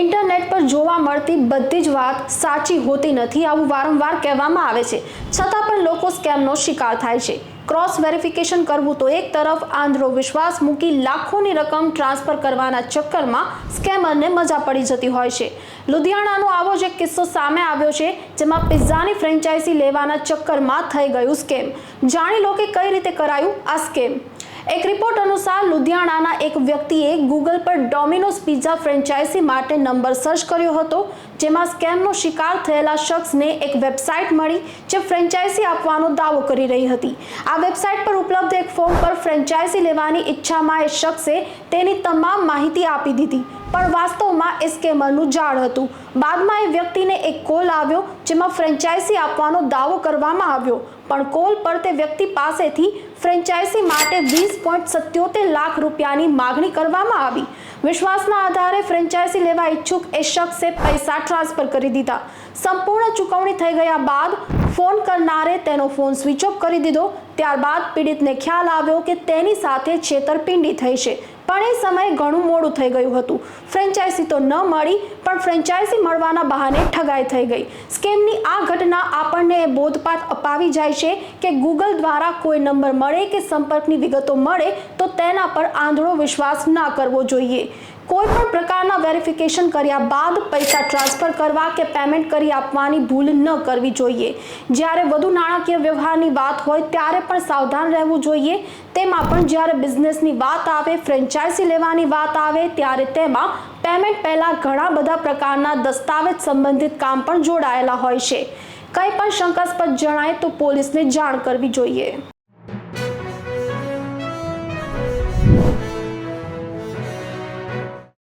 Internet પર જોવા મળતી બધી જ વાત સાચી હોતી નથી આવું વારંવાર કહેવામાં આવે છે. છતાં પણ લોકો સ્કેમનો શિકાર થાય છે. ક્રોસ વેરિફિકેશન કરવું તો એક તરફ આંધ્રો વિશ્વાસ મૂકી લાખોની રકમ ટ્રાન્સફર કરવાના ચક્કરમાં સ્કેમરને મજા પડી જતી હોય છે. લુધિયાણાનો આવો જ એક કિસ્સો સામે આવ્યો છે, જેમાં પિઝાની ફ્રેન્ચાઇઝી લેવાના ચક્કરમાં થઈ ગયું સ્કેમ. જાણી લો કે કઈ રીતે કરાયું આ સ્કેમ. એક રિપોર્ટ અનુસાર લુધિયાણાના એક વ્યક્તિએ ગૂગલ પર ડોમિનોઝ પિઝા ફ્રેન્ચાઇઝી માટે નંબર સર્ચ કર્યો હતો. જેમાં સ્કેમનો શિકાર થયેલા શખ્સને એક વેબસાઇટ મળી જે ફ્રેન્ચાઇઝી આપવાનો દાવો કરી રહી હતી. આ વેબસાઇટ પર ઉપલબ્ધ એક ફોર્મ પર ફ્રેન્ચાઇઝી લેવાની ઈચ્છામાં એ શખ્સે તેની તમામ માહિતી આપી દીધી, પણ વાસ્તવમાં એ સ્કેમરનું જાળ હતું. બાદમાં એ વ્યક્તિને એક કોલ આવ્યો જેમાં ફ્રેન્ચાઇઝી આપવાનો દાવો કરવામાં આવ્યો, પણ કોલ પર તે વ્યક્તિ પાસેથી ફ્રેન્ચાઇઝી માટે વીસ પોઈન્ટ સત્યોતેર લાખ રૂપિયાની માગણી કરવામાં આવી. વિશ્વાસના આધારે ફ્રેન્ચાઇઝી લેવા ઈચ્છુક એ શખ્સે પૈસા ટ્રાન્સફર કરી દીધા. સંપૂર્ણ ચૂકવણી થઈ ગયા બાદ ફોન કરનારે તેનો ફોન સ્વિચ ઓફ કરી દીધો. ત્યારબાદ પીડિતને ખ્યાલ આવ્યો કે તેની સાથે છેતરપિંડી થઈ છે. પણ એ સમયે ઘણું મોડું થઈ ગયું હતું. ફ્રેન્ચાઇઝી તો ન મળી, પણ ફ્રેન્ચાઇઝી મળવાના બહાને ઠગાઈ થઈ ગઈ. સ્કેમની આ ઘટના આપણને બોધપાઠ અપાવી જાય છે કે ગૂગલ દ્વારા કોઈ નંબર મળે કે સંપર્કની વિગતો મળે, તો તેના પર આંધળો વિશ્વાસ ના કરવો જોઈએ. કોઈ પણ પ્રકારના વેરિફિકેશન કર્યા બાદ પૈસા ટ્રાન્સફર કરવા કે પેમેન્ટ કરી આપવાની ભૂલ ન કરવી જોઈએ. જ્યારે વધુ નાણાકીય વ્યવહારની વાત હોય, ત્યારે પણ સાવધાન રહેવું જોઈએ. તેમાં પણ જ્યારે બિઝનેસની વાત આવે ફ્રેન્ચાઇઝી લેવાની વાત આવે, ત્યારે તેમાં પેમેન્ટ પહેલાં ઘણા બધા પ્રકારના દસ્તાવેજ સંબંધિત કામ પણ જોડાયેલા હોય છે. કંઈ પણ શંકાસ્પદ જણાય તો પોલીસને જાણ કરવી જોઈએ.